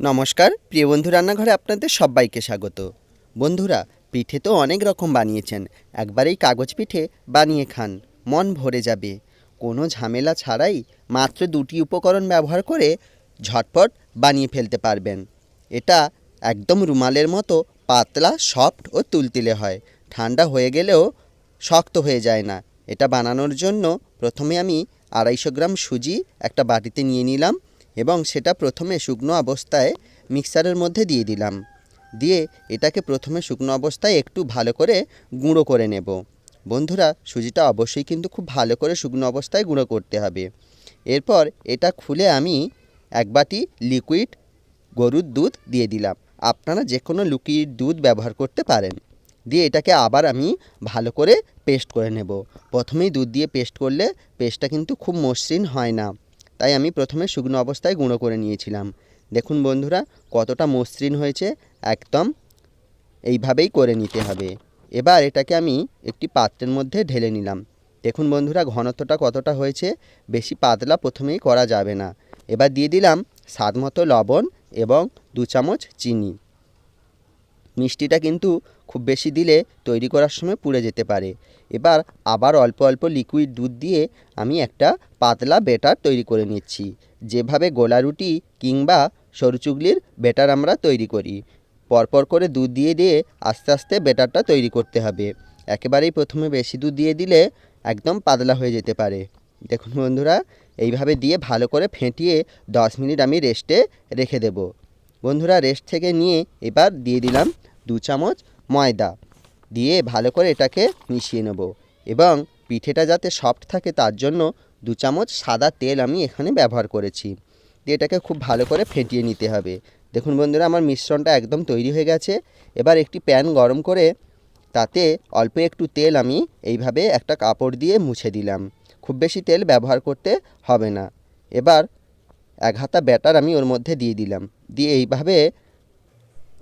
নমস্কার, প্রিয় বন্ধু রান্নাঘরে আপনাদের সবাইকে স্বাগত। বন্ধুরা, পিঠে তো অনেক রকম বানিয়েছেন একবারেই কাগজ পিঠে বানিয়ে খান, মন ভরে যাবে। কোনো ঝামেলা ছাড়াই মাত্র দুটি উপকরণ ব্যবহার করে ঝটপট বানিয়ে ফেলতে পারবেন। এটা একদম রুমালের মতো পাতলা, সফট ও তুলতুলে হয়। ঠান্ডা হয়ে গেলেও শক্ত হয়ে যায় না। এটা বানানোর জন্য প্রথমে আমি আড়াইশো গ্রাম সুজি একটা বাটিতে নিয়ে নিলাম। এবং সেটা প্রথমে শুকনো অবস্থায় মিক্সারের মধ্যে দিয়ে দিলাম। দিয়ে এটাকে প্রথমে শুকনো অবস্থায় একটু ভালো করে গুঁড়ো করে নেব। বন্ধুরা, সুজিটা অবশ্যই কিন্তু খুব ভালো করে শুকনো অবস্থায় গুঁড়ো করতে হবে। এরপর এটা খুলে আমি এক বাটি লিকুইড গরুর দুধ দিয়ে দিলাম। আপনারা যে কোনো লিকুইড দুধ ব্যবহার করতে পারেন। দিয়ে এটাকে আবার আমি ভালো করে পেস্ট করে নেব। প্রথমেই দুধ দিয়ে পেস্ট করলে পেস্টটা কিন্তু খুব মসৃণ হয় না। তাই আমি প্রথমে শুকনো অবস্থায় গুঁড়ো করে নিয়েছিলাম। দেখুন বন্ধুরা, কতটা মসৃণ হয়েছে, একদম এইভাবেই করে নিতে হবে। এবার এটাকে আমি একটি পাত্রের মধ্যে ঢেলে নিলাম। দেখুন বন্ধুরা, ঘনত্বটা কতটা হয়েছে, বেশি পাতলা প্রথমেই করা যাবে না। এবার দিয়ে দিলাম স্বাদ মতো লবণ এবং দু চামচ চিনি। মিষ্টিটা কিন্তু খুব বেশি দিলে তৈরি করার সময় পুড়ে যেতে পারে। এবার আবার অল্প অল্প লিকুইড দুধ দিয়ে আমি একটা পাতলা বেটার তৈরি করে নিচ্ছি। যেভাবে গোলা রুটি কিংবা সরু চুগলির বেটার আমরা তৈরি করি, পরপর করে দুধ দিয়ে দিয়ে আস্তে আস্তে বেটারটা তৈরি করতে হবে। একেবারেই প্রথমে বেশি দুধ দিয়ে দিলে একদম পাতলা হয়ে যেতে পারে। দেখুন বন্ধুরা, এইভাবে দিয়ে ভালো করে ফেটিয়ে দশ মিনিট আমি রেস্টে রেখে দেব। বন্ধুরা রেস্ট থেকে নিয়ে এবার দিয়ে দিলাম দু চামচ ময়দা। দিয়ে ভালো করে এটাকে মিশিয়ে নেব এবং পিঠেটা যাতে সফট থাকে তার জন্য দু চামচ সাদা তেল আমি এখানে ব্যবহার করেছি। দিয়ে এটাকে খুব ভালো করে ফেটিয়ে নিতে হবে। দেখুন বন্ধুরা, আমার মিশ্রণটা একদম তৈরি হয়ে গেছে। এবার একটি প্যান গরম করে তাতে অল্প একটু তেল আমি এইভাবে একটা কাপড় দিয়ে মুছে দিলাম। খুব বেশি তেল ব্যবহার করতে হবে না। এবার এক হাতা ব্যাটার আমি ওর মধ্যে দিয়ে দিলাম। দিয়ে এইভাবে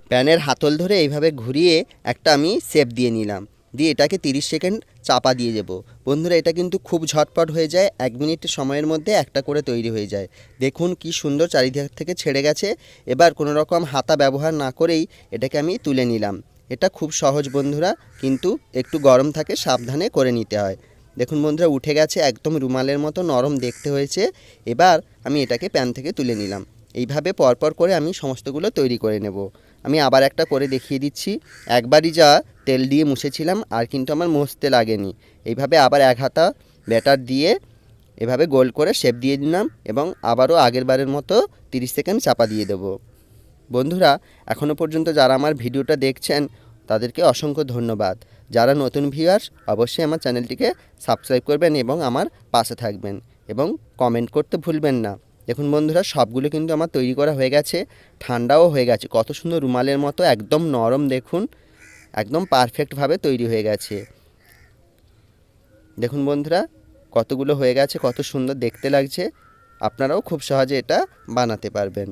প্যানের হাতল ধরে এইভাবে ঘুরিয়ে একটা আমি শেপ দিয়ে নিলাম। দিয়ে এটাকে 30 সেকেন্ড চাপা দিয়ে দেব। বন্ধুরা, এটা কিন্তু খুব ঝটপট হয়ে যায়। এক মিনিট সময়ের মধ্যে একটা করে তৈরি হয়ে যায়। দেখুন কি সুন্দর চারিদিক থেকে ছেড়ে গেছে। এবার কোনো রকম হাতা ব্যবহার না করেই এটাকে আমি তুলে নিলাম। এটা খুব সহজ বন্ধুরা, কিন্তু একটু গরম থাকে, সাবধানে করে নিতে হয়। দেখুন বন্ধুরা, উঠে গেছে একদম রুমালের মতো, নরম দেখতে হয়েছে। এবার আমি এটাকে প্যান থেকে তুলে নিলাম। এইভাবে পরপর করে আমি সমস্তগুলো তৈরি করে নেব। আমি আবার একটা করে দেখিয়ে দিচ্ছি। একবারই যা তেল দিয়ে মুছেছিলাম, আর কিন্তু আমার মুছতে লাগেনি। এইভাবে আবার এক হাতা ব্যাটার দিয়ে এভাবে গোল করে শেপ দিয়ে দিলাম এবং আবারও আগের বারের মতো 30 সেকেন্ড চাপা দিয়ে দেবো। বন্ধুরা এখনও পর্যন্ত যারা আমার ভিডিওটা দেখছেন তাদেরকে অসংখ্য ধন্যবাদ। যারা নতুন ভিউয়ার্স অবশ্যই আমার চ্যানেলটিকে সাবস্ক্রাইব করবেন এবং আমার পাশে থাকবেন এবং কমেন্ট করতে ভুলবেন না। দেখুন বন্ধুরা, সবগুলো কিন্তু আমার তৈরি করা হয়ে গেছে, ঠান্ডাও হয়ে গেছে, কত সুন্দর রুমালের মতো, একদম নরম দেখুন, একদম পারফেক্টভাবে তৈরি হয়ে গেছে। দেখুন বন্ধুরা, কতগুলো হয়ে গেছে, কত সুন্দর দেখতে লাগছে, আপনারাও খুব সহজে এটা বানাতে পারবেন।